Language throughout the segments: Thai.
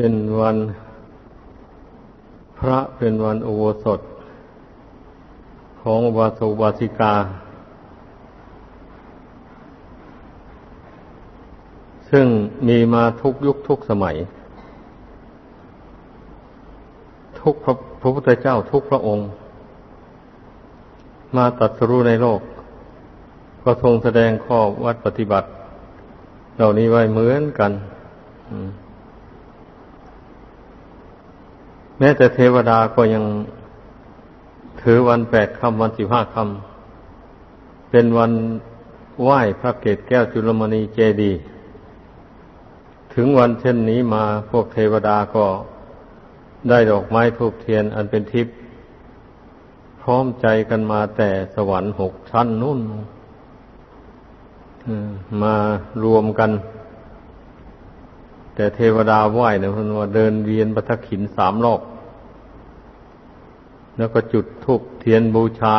เป็นวันพระเป็นวันอุโบสถ ของวาสุวาสิกา ซึ่งมีมาทุกยุคทุกสมัย ทุกพระพระพุทธเจ้าทุกพระองค์ มาตัดสรู้ในโลก ก็ทรงแสดงข้อวัดปฏิบัติ เหล่านี้ไว้เหมือนกัน อืม แม้แต่เทวดาก็ยังถือวันแปดคำวันสิบห้าคำเป็นวันไหว้พระเกศแก้วจุลมณีเจดี ถึงวันเช่นนี้มาพวกเทวดาก็ได้ดอกไม้ทูบเทียนอันเป็นทิพย์พร้อมใจกันมาแต่สวรรค์หกชั้นนุ่นมารวมกัน แต่เทวดาไหว้เนี่ยมันว่าเดินเวียนปฐขินสามรอบ แล้วก็จุดธูปเทียนบูชา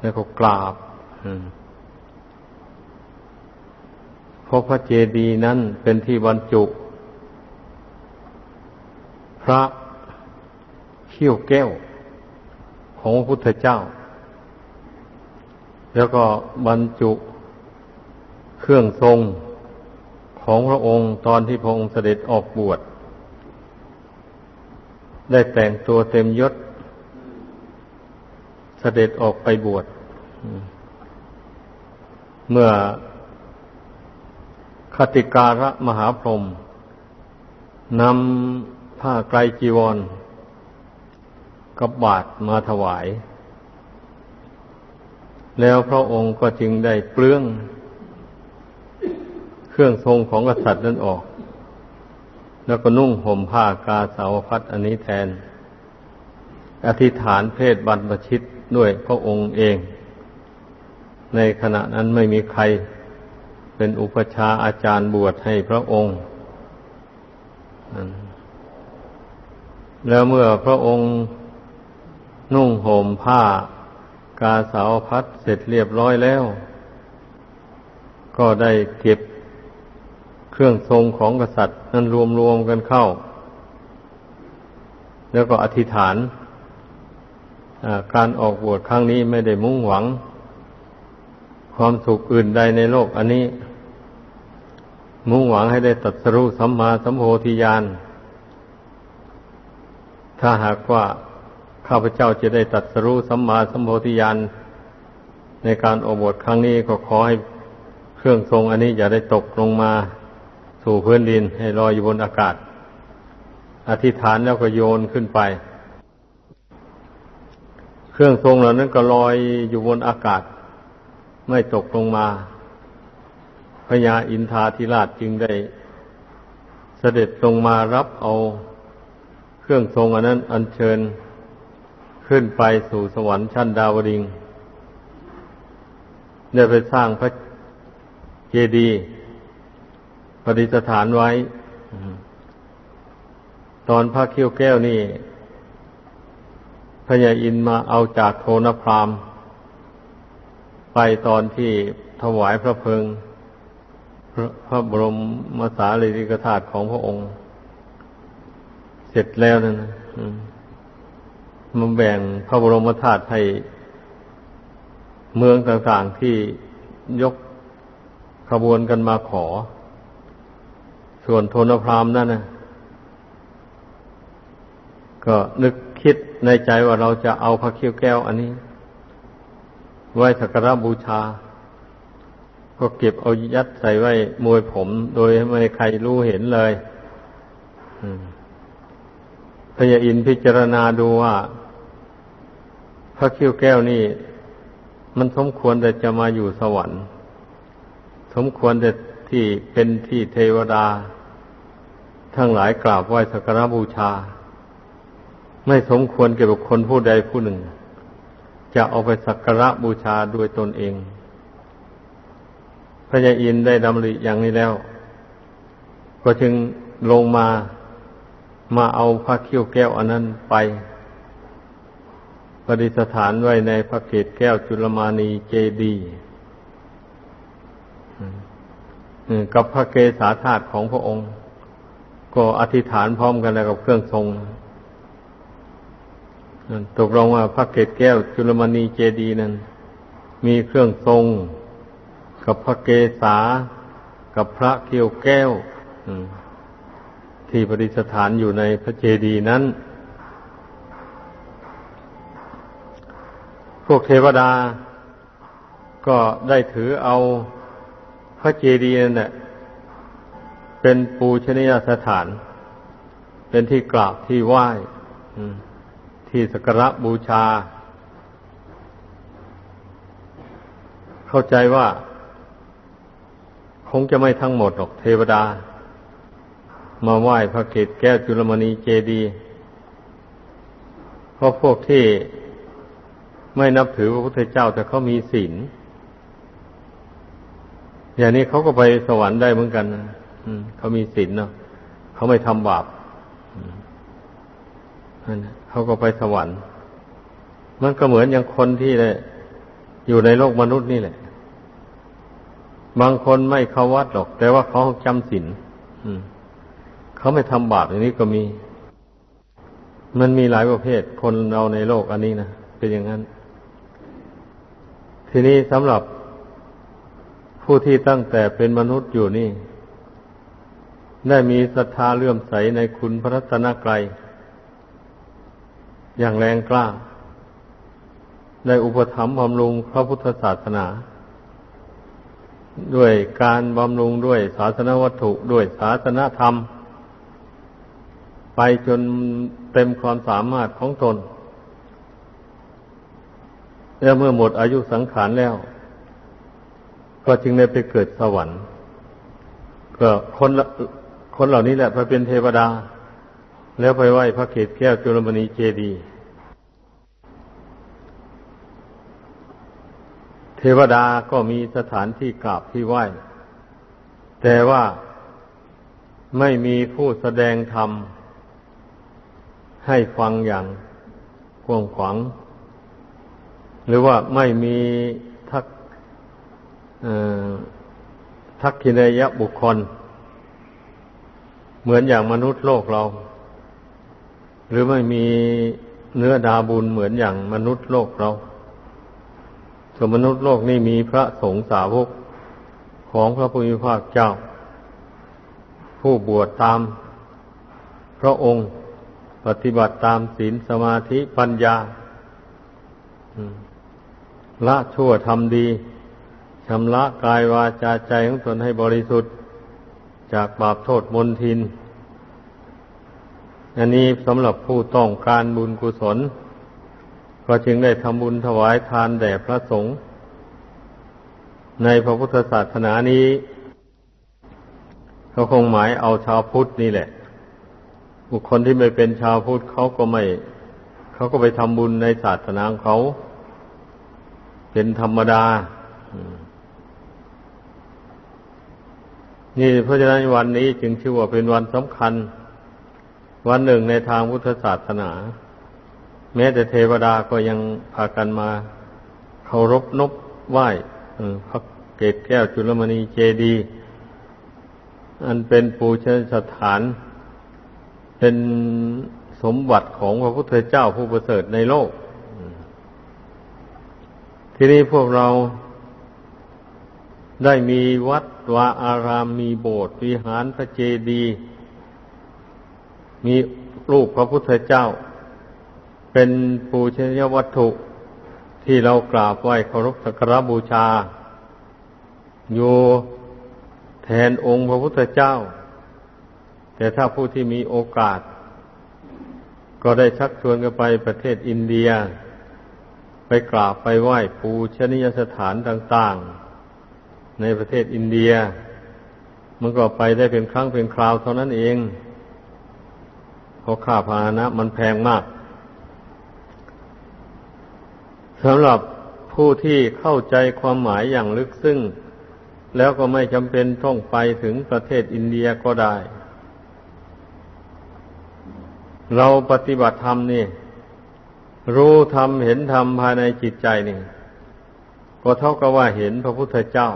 แล้วก็กราบเพราะพระเจดีย์นั้นเป็นที่บรรจุ พระเขี้ยวแก้วของพระพุทธเจ้า แล้วก็บรรจุเครื่องทรง ของพระองค์ตอนที่พระองค์เสด็จออกบวช ได้แต่งตัวเต็มยศ เสด็จออกไปบวช เมื่อคติการะมหาพรหมนำผ้าไกรจีวร กับบาทมาถวาย แล้วพระองค์ก็จึงได้เปลื้อง เครื่องทรงของกษัตริย์นั้นออก แล้วก็นุ่งห่มผ้ากาสาวพัดอันนี้แทน อธิษฐานเพศบรรพชิตด้วยพระองค์เอง ในขณะนั้นไม่มีใครเป็นอุปชาอาจารย์บวชให้พระองค์ แล้วเมื่อพระองค์นุ่งห่มผ้ากาสาวพัดเสร็จเรียบร้อยแล้ว ก็ได้เก็บ เครื่องทรงของกษัตริย์นั้นรวมๆกันเข้า แล้วก็อธิษฐานการออกบวชครั้งนี้ไม่ได้มุ่งหวัง ความสุขอื่นใดในโลกอันนี้ มุ่งหวังให้ได้ตัดสรุสัมมาสัมโพธิญาณถ้าหากว่าข้าพเจ้าจะได้ตัดสรุสัมมาสัมโพธิญาณในการออกบวชครั้งนี้ก็ขอให้เครื่องทรงอันนี้อย่าได้ตกลงมา สู่พื้นดินให้ลอยอยู่บนอากาศ อธิษฐานแล้วก็โยนขึ้นไป เครื่องทรงเหล่านั้นก็ลอยอยู่บนอากาศ ไม่ตกลงมาพญาอินทาธิราชจึงได้ เสด็จลงมารับเอาเครื่องทรงอันนั้น อัญเชิญขึ้นไปสู่สวรรค์ชั้นดาวดิงได้ไปสร้างพระเจดีย์ ปฏิสถานไว้ ตอนพระเขี้ยวแก้วนี่พญาอินมาเอาจากโทนพรามไปตอนที่ถวายพระเพลิงพระพระบรมมสารีริกธาตุของพระองค์ เสร็จแล้วนั่นมันแบ่งพระบรมธาตุให้เมืองต่างๆที่ยกขบวนกันมาขอ ส่วนโทนพรามนั่นนะก็นึกคิดในใจว่าเราจะเอาพระเขี้วแก้วอันนี้ ไว้สักการบูชา ก็เก็บเอายัดใส่ไว้มวยผม โดยไม่ใครรู้เห็นเลยพระยาอินพิจารณาดูว่า พระเขี้วแก้วนี่ มันสมควรแต่จะมาอยู่สวรรค์ สมควรแต่ ที่เป็นที่เทวดา ทั้งหลายกราบไหว้สักการบูชา ไม่สมควรเกี่ยวกับคนผู้ใดผู้หนึ่ง จะเอาไปสักการะบูชาด้วยตนเอง พระยาอินได้ดำริอย่างนี้แล้ว ก็จึงลงมามาเอาพระเขี้ยวแก้วอันนั้นไปปฏิสถานไว้ในพระเกศแก้วจุลมานีเจดี กับพระเกศาธาตุของพระองค์ ก็อธิษฐานพร้อมกันแล้วกับเครื่องทรงตกลงว่าพระเกศแก้วจุลมณีเจดีนั้น มีเครื่องทรง กับพระเกศากับพระเกียวแก้วที่ประดิษฐานอยู่ในพระเจดีย์นั้น พวกเทวดาก็ได้ถือเอา ระเจดีย์นั่นแหละเป็นปูชนียสถาน เป็นที่กราบที่ไหว้ที่สักการะบูชา เข้าใจว่าคงจะไม่ทั้งหมดหรอกเทวดา มาไหว้พระเกศแก้วจุลมณีเจดีย์เพราะพวกที่ไม่นับถือพระพุทธเจ้าแต่เขามีศีล อย่างนี้เขาก็ไปสวรรค์ได้เหมือนกันนะเขามีศีลเนาะเขาไม่ทำบาปเขาก็ไปสวรรค์ มันก็เหมือนอย่างคนที่เลยอยู่ในโลกมนุษย์นี่แหละ บางคนไม่เข้าวัดหรอก แต่ว่าเขาจำศีลเขาไม่ทำบาปอย่างนี้ก็มี มันมีหลายประเภท คนเราในโลกอันนี้นะเป็นอย่างนั้น ทีนี้สำหรับ ผู้ที่ตั้งแต่เป็นมนุษย์อยู่นี่ ได้มีศรัทธาเลื่อมใสในคุณพระรัตนกรัยอย่างแรงกล้า ได้อุปถัมภ์บำรุงพระพุทธศาสนา ด้วยการบำรุงด้วยศาสนวัตถุด้วยศาสนธรรม ไปจนเต็มความสามารถของตน แล้วเมื่อหมดอายุสังขารแล้ว ก็จึงได้ไปเกิดสวรรค์ ก็คนคนเหล่านี้แหละไปเป็นเทวดา แล้วไปไหว้พระเกศแก้วจุลมณีเจดี เทวดาก็มีสถานที่กราบที่ไหว้ แต่ว่าไม่มีผู้แสดงธรรม ให้ฟังอย่างกว้างขวางหรือว่าไม่มี ทักขินยะบุคคล เหมือนอย่างมนุษย์โลกเรา หรือไม่มีเนื้อดาบุญเหมือนอย่างมนุษย์โลกเราส่วนมนุษย์โลกนี่มีพระสงฆ์สาวกของพระพุทธภาคเจ้า ผู้บวชตามพระองค์ปฏิบัติตามศีลสมาธิปัญญาละชั่วทำดี ชำระกายวาจาใจของตนให้บริสุทธิ์ จากบาปโทษมนทิน อันนี้สำหรับผู้ต้องการบุญกุศล ก็จึงได้ทำบุญถวายทานแด่พระสงฆ์ในพระพุทธศาสนานี้เขาคงหมายเอาชาวพุทธนี่แหละ บุคคลที่ไม่เป็นชาวพุทธเขาก็ไม่ เขาก็ไปทำบุญในศาสนาของเขา เป็นธรรมดา นี่เพราะฉะนั้นวันนี้จึงชื่อว่าเป็นวันสำคัญ วันหนึ่งในทางพุทธศาสนา แม้แต่เทวดาก็ยังพากันมาเคารพนบไหว้พระเกศแก้วจุลมณีเจดี อันเป็นปูชนสถาน เป็นสมบัติของพระพุทธเจ้าผู้ประเสริฐในโลก ที่นี้พวกเราได้มีวัด วาอารามมีโบสถ์วิหารพระเจดีย์มีรูปพระพุทธเจ้า เป็นปูชนียวัตถุที่เรากราบไหว้เคารพสักการบูชา อยู่แทนองค์พระพุทธเจ้า แต่ถ้าผู้ที่มีโอกาส ก็ได้ชักชวนกันไปประเทศอินเดีย ไปกราบไปไหว้ปูชนียสถานต่าง ๆ ในประเทศอินเดีย มันก็ไปได้เป็นครั้งเป็นคราวเท่านั้นเองเพราะค่าพาหนะ มันแพงมากสำหรับผู้ที่เข้าใจความหมายอย่างลึกซึ้งแล้วก็ไม่จำเป็นต้องไปถึงประเทศอินเดียก็ได้ เราปฏิบัติธรรมนี่รู้ธรรมเห็นธรรมภายในจิตใจนี่ก็เท่ากับว่าเห็นพระพุทธเจ้า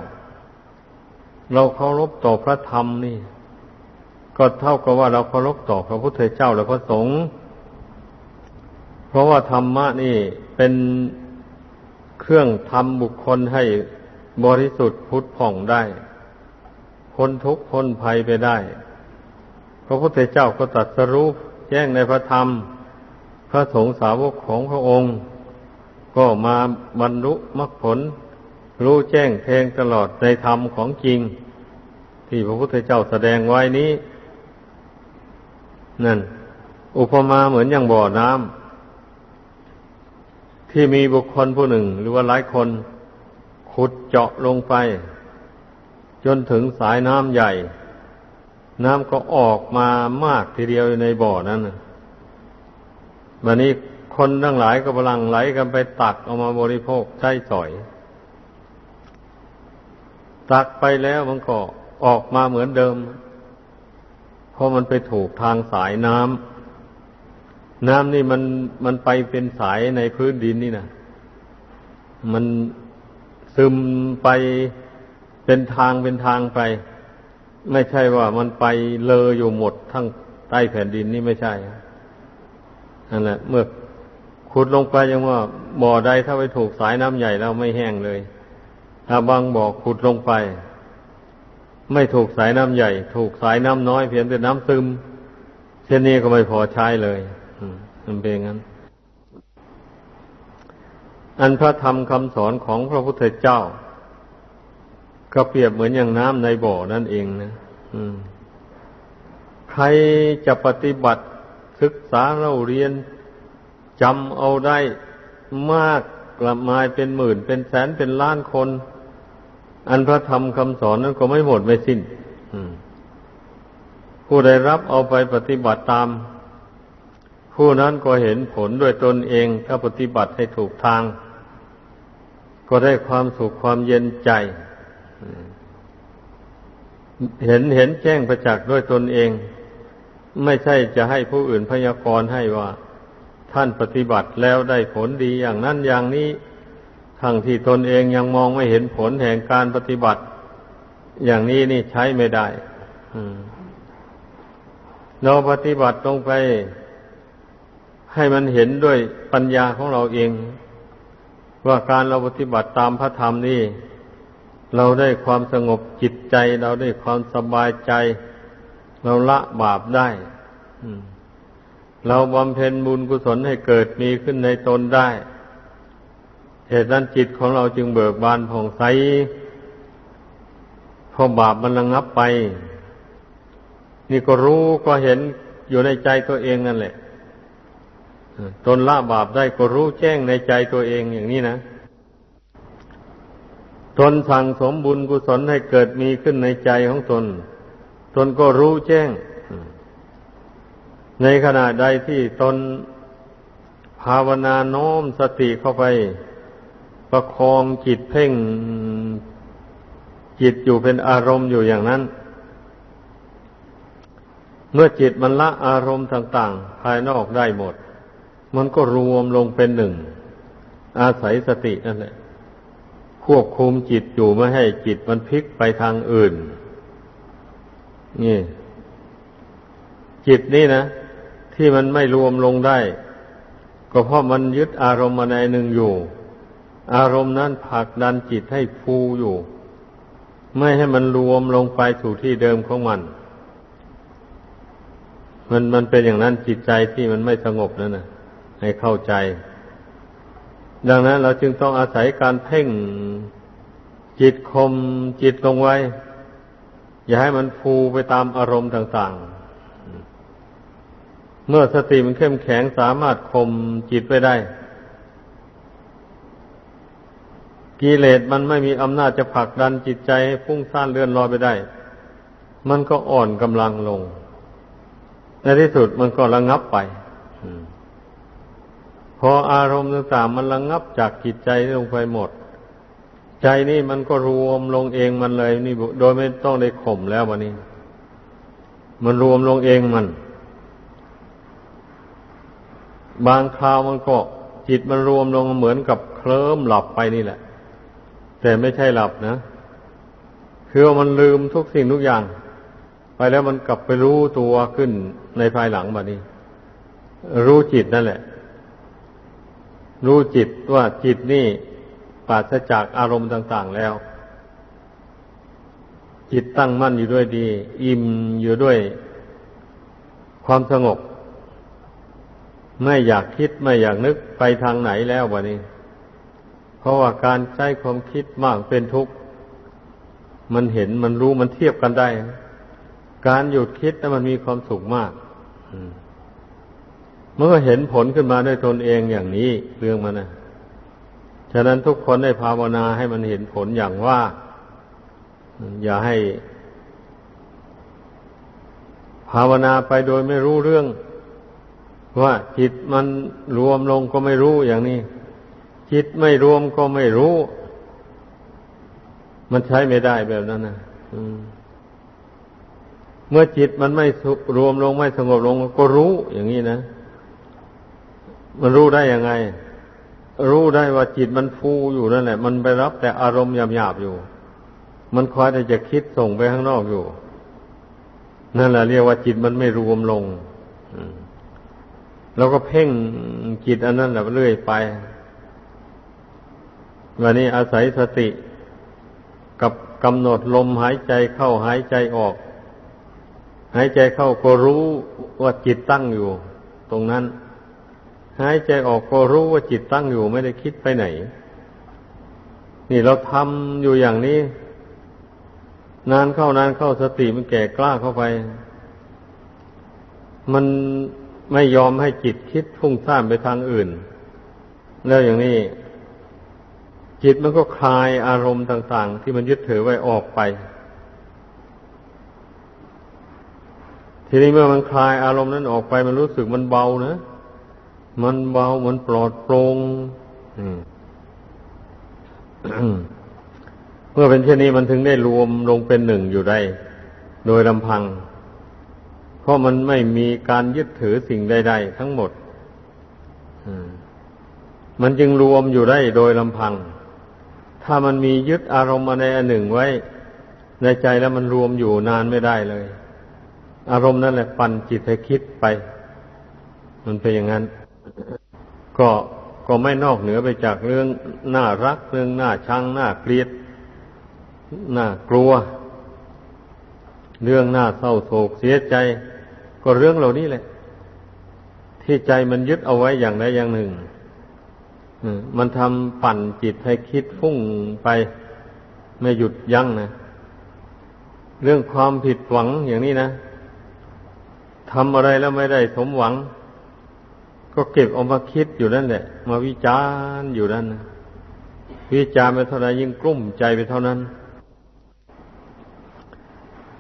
เราเคารพต่อพระธรรมนี่ ก็เท่ากับว่าเราเคารพต่อพระพุทธเจ้าและพระสงฆ์เพราะว่าธรรมะนี่เป็นเครื่องทำบุคคลให้บริสุทธิ์พุทธผ่องได้พ้นทุกข์พ้นภัยไปได้ พระพุทธเจ้าก็ตรัสรู้แจ้งในพระธรรม พระสงฆ์สาวกของพระองค์ ก็มาบรรลุมรรคผล รู้แจ้งแทงตลอดในธรรมของจริง ที่พระพุทธเจ้าแสดงไว้นี้ นั่น อุปมาเหมือนอย่างบ่อน้ำที่มีบุคคลผู้หนึ่ง หรือว่าหลายคน ขุดเจาะลงไป จนถึงสายน้ำใหญ่ น้ำก็ออกมามากทีเดียวในบ่อนั้นวันนี้คนทั้งหลายก็กำลังไหลกันไปตักเอามาบริโภคใช้สอย ตักไปแล้วมันก็ออกมาเหมือนเดิม เพราะมันไปถูกทางสายน้ำน้ำนี่มันมันไปเป็นสายในพื้นดินนี่นะมันซึมไปเป็นทางเป็นทางไป ไม่ใช่ว่ามันไปเลออยู่หมดทั้งใต้แผ่นดินนี่ไม่ใช่นั่นแหละเมื่อขุดลงไปยังว่าบ่อใดถ้าไปถูกสายน้ำใหญ่แล้วไม่แห้งเลย ถ้าบางบ่อขุดลงไป ไม่ถูกสายน้ำใหญ่ ถูกสายน้ำน้อยเพียงแต่น้ำซึม เช่นนี้ก็ไม่พอใช้เลยมันเป็นงั้น อันพระธรรมคำสอนของพระพุทธเจ้า ก็เปรียบเหมือนอย่างน้ำในบ่อนั่นเองนะใครจะปฏิบัติศึกษาเราเรียนจำเอาได้มากกลับมาเป็นหมื่นเป็นแสนเป็นล้านคน อันพระธรรมคำสอนนั้นก็ไม่หมดไม่สิ้นผู้ใดรับเอาไปปฏิบัติตาม ผู้นั้นก็เห็นผลด้วยตนเอง ถ้าปฏิบัติให้ถูกทาง ก็ได้ความสุขความเย็นใจเห็นเห็นแจ้งประจักษ์ด้วยตนเอง ไม่ใช่จะให้ผู้อื่นพยากรณ์ให้ว่า ท่านปฏิบัติแล้วได้ผลดีอย่างนั้นอย่างนี้ ทั้งที่ตนเองยังมองไม่เห็นผลแห่งการปฏิบัติ อย่างนี้นี่ใช้ไม่ได้เราปฏิบัติลงไป ให้มันเห็นด้วยปัญญาของเราเอง ว่าการเราปฏิบัติตามพระธรรมนี่ เราได้ความสงบจิตใจ เราได้ความสบายใจ เราละบาปได้เราบำเพ็ญบุญกุศลให้เกิดมีขึ้นในตนได้ เหตุนั้นจิตของเราจึงเบิกบานผ่องใสพอบาปมันระงับไป นี่ก็รู้ก็เห็นอยู่ในใจตัวเองนั่นแหละตนละบาปได้ก็รู้แจ้งในใจตัวเองอย่างนี้นะตนสั่งสมบุญกุศลให้เกิดมีขึ้นในใจของตน ตนก็รู้แจ้ง ในขณะใดที่ตนภาวนาโน้มสติเข้าไป ประคองจิตเพ่งจิตอยู่เป็นอารมณ์อยู่อย่างนั้น เมื่อจิตมันละอารมณ์ต่าง ๆ ภายนอกได้หมด มันก็รวมลงเป็นหนึ่ง อาศัยสตินั่นแหละควบคุมจิตอยู่ไม่ให้จิตมันพลิกไปทางอื่น นี่ จิตนี่นะที่มันไม่รวมลงได้ ก็เพราะมันยึดอารมณ์มาในหนึ่งอยู่ อารมณ์นั้นผลักดันจิตให้ฟูอยู่ ไม่ให้มันรวมลงไปสู่ที่เดิมของมัน มันมันเป็นอย่างนั้นจิตใจที่มันไม่สงบนั่นนะให้เข้าใจ ดังนั้นเราจึงต้องอาศัยการเพ่งจิตคมจิตลงไว้ อย่าให้มันฟูไปตามอารมณ์ต่าง ๆ เมื่อสติมันเข้มแข็งสามารถข่มจิตไปได้ กิเลสมันไม่มีอำนาจจะผลักดันจิตใจให้ฟุ้งซ่านเลื่อนลอยไปได้ มันก็อ่อนกำลังลง ในที่สุดมันก็ระงงับไปพออารมณ์ต่างๆมันระงงับจากจิตใจลงไปหมด ใจนี่มันก็รวมลงเองมันเลย นี่โดยไม่ต้องได้ข่มแล้ววันนี้ มันรวมลงเองมัน บางคราวมันก็จิตมันรวมลงเหมือนกับเคลิ้มหลับไปนี่แหละ แต่ไม่ใช่หลับนะ คือว่ามันลืมทุกสิ่งทุกอย่าง ไปแล้วมันกลับไปรู้ตัวขึ้นในภายหลังแบบนี้ รู้จิตนั่นแหละ รู้จิตว่าจิตนี่ปราศจากอารมณ์ต่าง ๆแล้ว จิตตั้งมั่นอยู่ด้วยดี อิ่มอยู่ด้วยความสงบ ไม่อยากคิดไม่อยากนึกไปทางไหนแล้ววะนี้ เพราะว่าการใช้ความคิดมากเป็นทุกข์ มันเห็นมันรู้มันเทียบกันได้ การหยุดคิดนั้นมันมีความสุขมากเมื่อเห็นผลขึ้นมาด้วยตนเองอย่างนี้เรื่องมันนะฉะนั้นทุกคนได้ภาวนาให้มันเห็นผลอย่างว่า อย่าให้ ภาวนาไปโดยไม่รู้เรื่อง ว่าจิตมันรวมลงก็ไม่รู้อย่างนี้ จิตไม่รวมก็ไม่รู้ มันใช้ไม่ได้แบบนั้นนะเมื่อจิตมันไม่รวมลงไม่สงบลง ก็รู้อย่างนี้นะ มันรู้ได้ยังไง รู้ได้ว่าจิตมันฟูอยู่นั่นแหละ มันไปรับแต่อารมณ์หยาบๆอยู่ มันคอยแต่จะคิดส่งไปข้างนอกอยู่ นั่นแหละเรียกว่าจิตมันไม่รวมลงแล้วก็เพ่งจิตอันนั้นแหละเรื่อยไป วันนี้อาศัยสติกับกำหนดลมหายใจเข้าหายใจออก หายใจเข้าก็รู้ว่าจิตตั้งอยู่ ตรงนั้น หายใจออกก็รู้ว่าจิตตั้งอยู่ ไม่ได้คิดไปไหน นี่เราทำอยู่อย่างนี้ นานเข้านานเข้าสติมันแก่กล้าเข้าไป มันไม่ยอมให้จิตคิดฟุ้งซ่านไปทางอื่น แล้วอย่างนี้ จิตมันก็คลายอารมณ์ต่าง ๆ ที่มันยึดถือไว้ออกไป ทีนี้เมื่อมันคลายอารมณ์นั้นออกไป มันรู้สึกมันเบานะ มันเบามันปลอดโปร่งเมื่อเป็นเช่นนี้มันถึงได้รวมลงเป็นหนึ่งอยู่ได้ โดยลำพัง เพราะมันไม่มีการยึดถือสิ่งใด ๆ ทั้งหมดมันจึงรวมอยู่ได้โดยลำพัง ถ้ามันมียึดอารมณ์อะไรอันหนึ่งไว้ ในใจแล้วมันรวมอยู่นานไม่ได้เลย อารมณ์นั่นแหละปั่นจิตให้คิดไป มันเป็นอย่างนั้น ก็ก็ไม่นอกเหนือไปจากเรื่องน่ารักเรื่องน่าชังน่าเกลียดน่ากลัว เรื่องน่าเศร้าโศกเสียใจ ก็เรื่องเหล่านี้แหละ ที่ใจมันยึดเอาไว้อย่างใดอย่างหนึ่ง มันทำปั่นจิตให้คิดฟุ้งไปไม่หยุดยั้งนะเรื่องความผิดหวังอย่างนี้นะทำอะไรแล้วไม่ได้สมหวัง ก็เก็บเอามาคิดอยู่นั่นแหละ มาวิจารณ์อยู่นั่นนะวิจารณ์ไปเท่าไรยิ่งกลุ้มใจไปเท่านั้น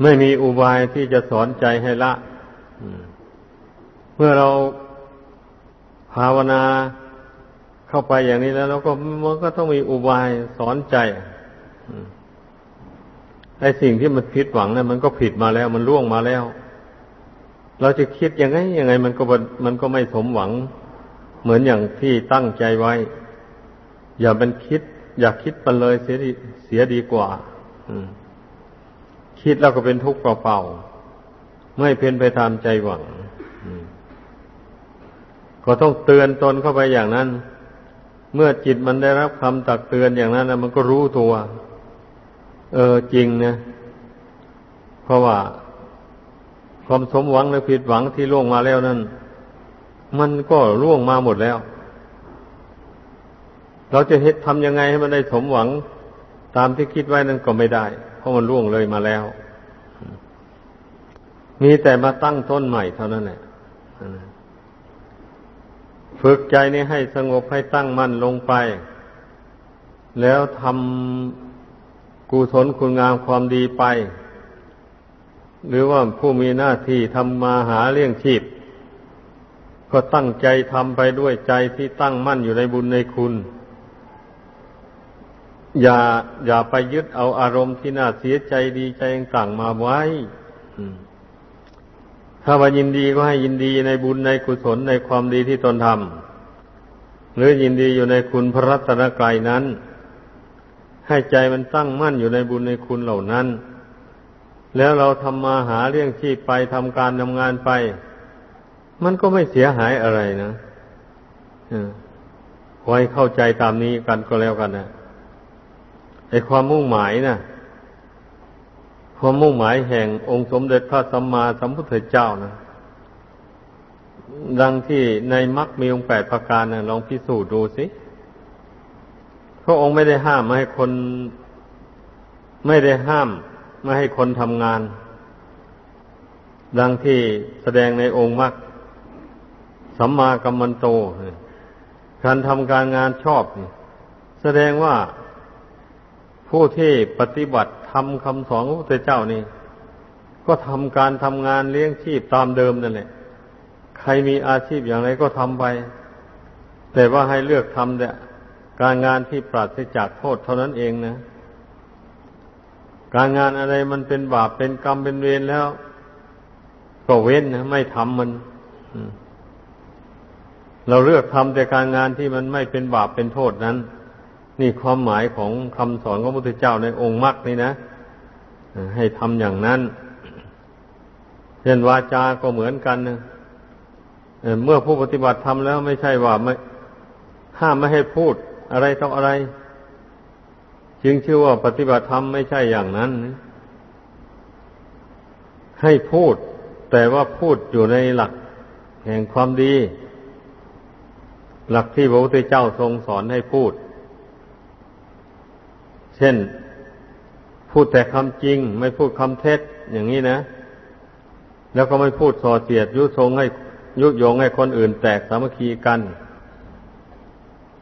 ไม่มีอุบายที่จะสอนใจให้ละเมื่อเราภาวนา เข้าไปอย่างนี้แล้วเราก็มันก็ต้องมีอุบายสอนใจไอ้สิ่งที่มันผิดหวังนะั้นมันก็ผิดมาแล้ว มันล่วงมาแล้ว เราจะคิดยังไงยังไง มันก็มันก็ไม่สมหวัง เหมือนอย่างที่ตั้งใจไว้ อย่าเป็นคิด อยากคิดไปเลยเสียดีเสียดีกว่าคิดแล้วก็เป็นทุกข์เปล่าๆไม่เป็นไปตามใจหวังก็ต้องเตือนตนเข้าไปอย่างนั้น เมื่อจิตมันได้รับคำตักเตือนอย่างนั้นนะมันก็รู้ตัว เออจริงนะ เพราะว่า ความสมหวังและผิดหวังที่ล่วงมาแล้วนั้น มันก็ล่วงมาหมดแล้ว เราจะเฮ็ดทำยังไงให้มันได้สมหวัง ตามที่คิดไว้นั้นก็ไม่ได้ เพราะมันล่วงเลยมาแล้ว มีแต่มาตั้งต้นใหม่เท่านั้นแหละ ฝึกใจนี้ให้สงบให้ตั้งมั่นลงไป แล้วทำกุศลคุณงามความดีไป หรือว่าผู้มีหน้าที่ทำมาหาเลี้ยงชีพ ก็ตั้งใจทำไปด้วยใจที่ตั้งมั่นอยู่ในบุญในคุณ อย่าอย่าไปยึดเอาอารมณ์ที่น่าเสียใจดีใจต่างมาไว้ ถ้าว่ายินดีก็ให้ยินดีในบุญในกุศลในความดีที่ตนทำหรือยินดีอยู่ในคุณพระรัตนกรัยนั้น ให้ใจมันตั้งมั่นอยู่ในบุญในคุณเหล่านั้น แล้วเราทำมาหาเลี้ยงชีพไปทำการทำงานไป มันก็ไม่เสียหายอะไรนะไว้เข้าใจตามนี้กันก็แล้วกันนะไอความมุ่งหมายนะ ความมุ่งหมายแห่งองค์สมเด็จพระสัมมาสัมพุทธเจ้านะดังที่ในมรรคมีองค์แปดประการนะลองพิสูจน์ดูสิพระองค์ไม่ได้ห้ามไม่ให้คน ไม่ได้ห้าม ไม่ให้คนทำงาน ดังที่แสดงในองค์มรรคสัมมากัมมันโต การทำการงานชอบ แสดงว่า ผู้ที่ปฏิบัติทำคำสอนของพระเจ้านี่ ก็ทำการทำงานเลี้ยงชีพตามเดิมนั่นแหละ ใครมีอาชีพอย่างไรก็ทำไป แต่ว่าให้เลือกทำเนี่ยการงานที่ปราศจากโทษเท่านั้นเองนะ การงานอะไรมันเป็นบาปเป็นกรรมเป็นเวรแล้ว ก็เว้นนะไม่ทำมันเราเลือกทำแต่การงานที่มันไม่เป็นบาปเป็นโทษนั้น นี่ความหมายของคำสอนของพระพุทธเจ้าในองค์มรรคนี่นะให้ทำอย่างนั้นเช่นวาจาก็เหมือนกันนะเมื่อผู้ปฏิบัติทำแล้วไม่ใช่ว่าไม่ห้ามไม่ให้พูดอะไรต้องอะไร จึงชื่อว่าปฏิบัติธรรมไม่ใช่อย่างนั้น ให้พูด แต่ว่าพูดอยู่ในหลักแห่งความดี หลักที่พระพุทธเจ้าทรงสอนให้พูด เช่น พูดแต่คำจริง ไม่พูดคำเท็จอย่างนี้นะ แล้วก็ไม่พูดส่อเสียด ยุทงให้ยุยงให้คนอื่นแตกสามัคคีกัน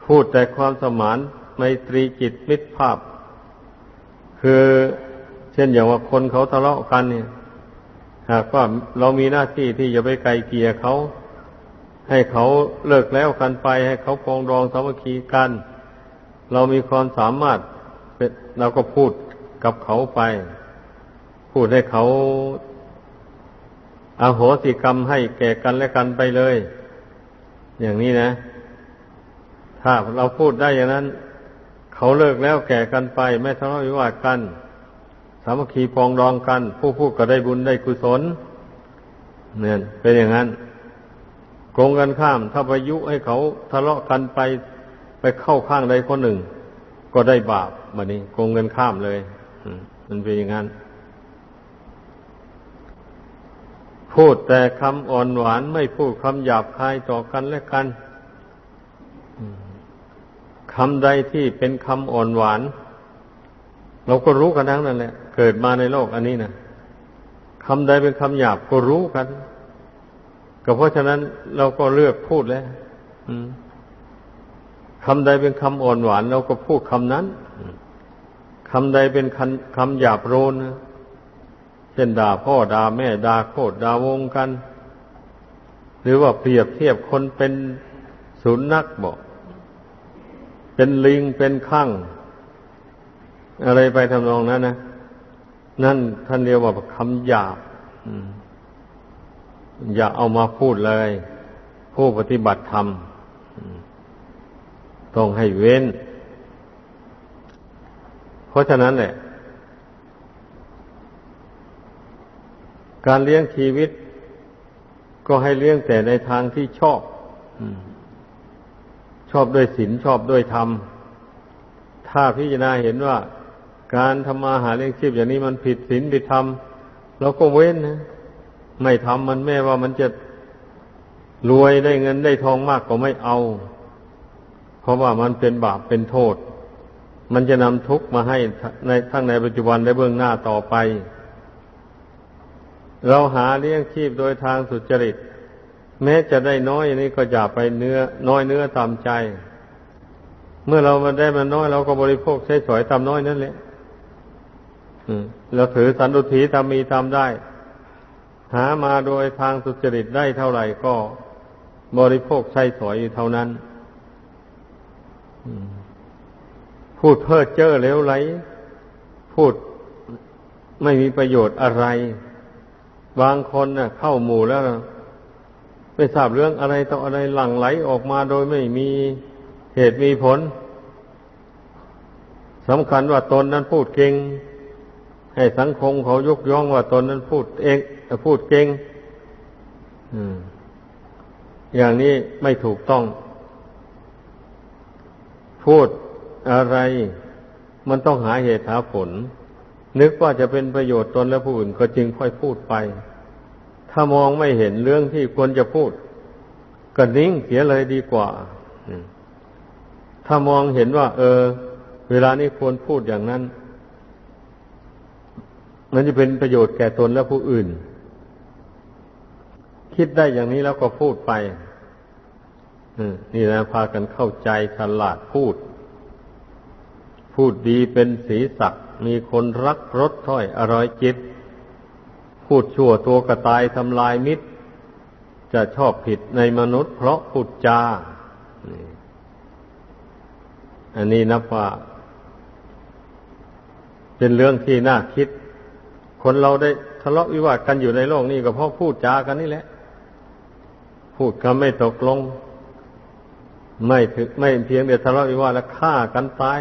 พูดแต่ความสมานไมตรีจิตมิตรภาพ คือเช่นอย่างว่าคนเขาทะเลาะกันเนี่ยหากว่าเรามีหน้าที่ที่จะไปไกลเกลี่ยเขา ให้เขาเลิกแล้วกันไป ให้เขาปองดองสามัคคีกัน เรามีความสามารถ เราก็พูดกับเขาไป พูดให้เขาอาโหสิกรรมให้แก่กันและกันไปเลย อย่างนี้นะ ถ้าเราพูดได้อย่างนั้น เขาเลิกแล้วแก่กันไป ไม่ทะเลาะวิวาทกัน สามัคคีปองรองกัน ผู้พูดก็ได้บุญได้กุศลเนี่ยเป็นอย่างนั้นโกงกันข้าม ถ้าไปยุให้เขาทะเลาะกันไปไปเข้าข้างใดคนหนึ่ง ก็ได้บาปมานี้โกงกันข้ามเลยมันเป็นอย่างนั้น พูดแต่คำอ่อนหวานไม่พูดคำหยาบคายต่อกันและกันคำใดที่เป็นคำอ่อนหวาน เราก็รู้กันทั้งนั้นแหละ เกิดมาในโลกอันนี้นะคำใดเป็นคำหยาบก็รู้กัน ก็เพราะฉะนั้นเราก็เลือกพูดแล้ว คำใดเป็นคำอ่อนหวานเราก็พูดคำนั้นคำใดเป็นคำหยาบโรนเช่นด่าพ่อด่าแม่ด่าโคตรด่าวงกัน หรือว่าเปรียบเทียบคนเป็นสุนัขบอก เป็นลิงเป็นข้างอะไรไปทำนองนั้นนะนั่นท่านเรียกว่าคำหยาบอย่าเอามาพูดเลย ผู้ปฏิบัติธรรม ต้องให้เว้น เพราะฉะนั้นแหละการเลี้ยงชีวิต ก็ให้เลี้ยงแต่ในทางที่ชอบชอบด้วยศีลชอบด้วยธรรม ถ้าพิจารณาเห็นว่า การทำมาหาเลี้ยงชีพอย่างนี้มันผิดศีลผิดธรรมเราก็เว้นนะไม่ทำมันแม้ว่ามันจะรวยได้เงินได้ทองมากก็ไม่เอา เพราะว่ามันเป็นบาปเป็นโทษ มันจะนำทุกข์มาให้ในทั้งในปัจจุบันและเบื้องหน้าต่อไป เราหาเลี้ยงชีพโดยทางสุจริต แม้จะได้น้อยนี้ก็อย่าไปเนื้อ น้อยเนื้อตามใจ เมื่อเรามาได้มาน้อยเราก็บริโภคใช้สอยตามน้อยนั่นแหละเราถือสันตุถีทำมีทำได้ หามาโดยทางสุจริตได้เท่าไหร่ก็บริโภคใช้สอยอยู่เท่านั้น พูดเพ้อเจ้อเลวไหล พูดไม่มีประโยชน์อะไร บางคนเน่ะ เข้าหมู่แล้วไม่ทราบเรื่องอะไรต่ออะไรหลั่งไหลออกมาโดยไม่มีเหตุมีผลสำคัญว่าตนนั้นพูดเก่ง ให้สังคมเขายกย่องว่าตนนั้นพูดเองพูดเก่งอย่างนี้ไม่ถูกต้อง พูดอะไรมันต้องหาเหตุหาผล นึกว่าจะเป็นประโยชน์ตนและผู้อื่นก็จึงค่อยพูดไป ถ้ามองไม่เห็นเรื่องที่ควรจะพูด ก็นิ่งเสียเลยดีกว่า ถ้ามองเห็นว่า เออ เวลานี้ควรพูดอย่างนั้น มันจะเป็นประโยชน์แก่ตนและผู้อื่น คิดได้อย่างนี้แล้วก็พูดไป นี่นะพากันเข้าใจฉลาดพูด พูดดีเป็นสีสักมีคนรักรสถ้อยอร่อยจิต พูดชั่วตัวกระตายทำลายมิตร จะชอบผิดในมนุษย์เพราะพูดจาอันนี้นับว่าเป็นเรื่องที่น่าคิด คนเราได้ทะเลาะวิวาทกันอยู่ในโลกนี้ก็เพราะพูดจากันนี่แหละ พูดกันไม่ตกลง ไม่ถึงไม่เพียงเดียวทะเลาะวิวาทแล้วฆ่ากันตาย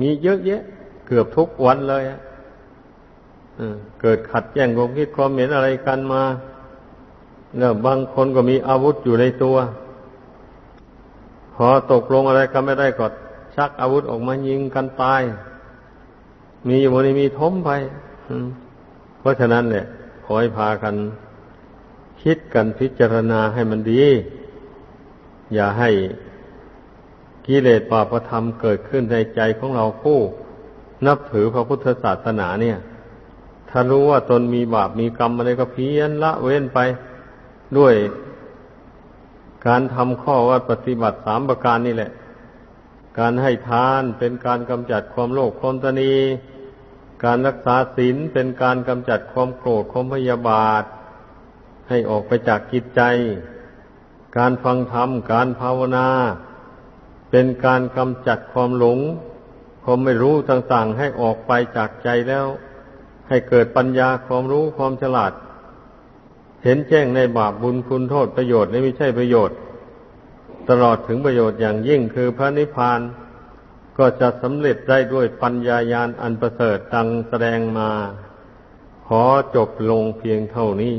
มีเยอะแยะ เกือบทุกวันเลยเกิดขัดแย้งความคิดความเห็นอะไรกันมาแล้วบางคนก็มีอาวุธอยู่ในตัว พอตกลงอะไรกันไม่ได้ก็ชักอาวุธออกมายิงกันตาย มีอยู่วันนี้มีทมไปเพราะฉะนั้นเนี่ยขอให้พากัน คิดกันพิจารณาให้มันดี อย่าให้กิเลสปาประธรรมเกิดขึ้นในใจของเราผู้ นับถือพระพุทธศาสนาเนี่ย ถ้ารู้ว่าตนมีบาปมีกรรมอะไรก็เพี้ยนละเว้นไปด้วยการทำข้อวัดปฏิบัติสามประการนี่แหละ การให้ทานเป็นการกำจัดความโลภความตนี การรักษาศีลเป็นการกำจัดความโกรธความพยาบาท ให้ออกไปจากจิตใจ การฟังธรรม การภาวนา เป็นการกำจัดความหลง ความไม่รู้ต่างๆ ให้ออกไปจากใจแล้ว ให้เกิดปัญญาความรู้ความฉลาด เห็นแจ้งในบาปบุญคุณโทษประโยชน์และไม่ใช่ประโยชน์ ตลอดถึงประโยชน์อย่างยิ่งคือพระนิพพานก็จะสำเร็จได้ด้วยปัญญายาณอันประเสริฐดังแสดงมา ขอจบลงเพียงเท่านี้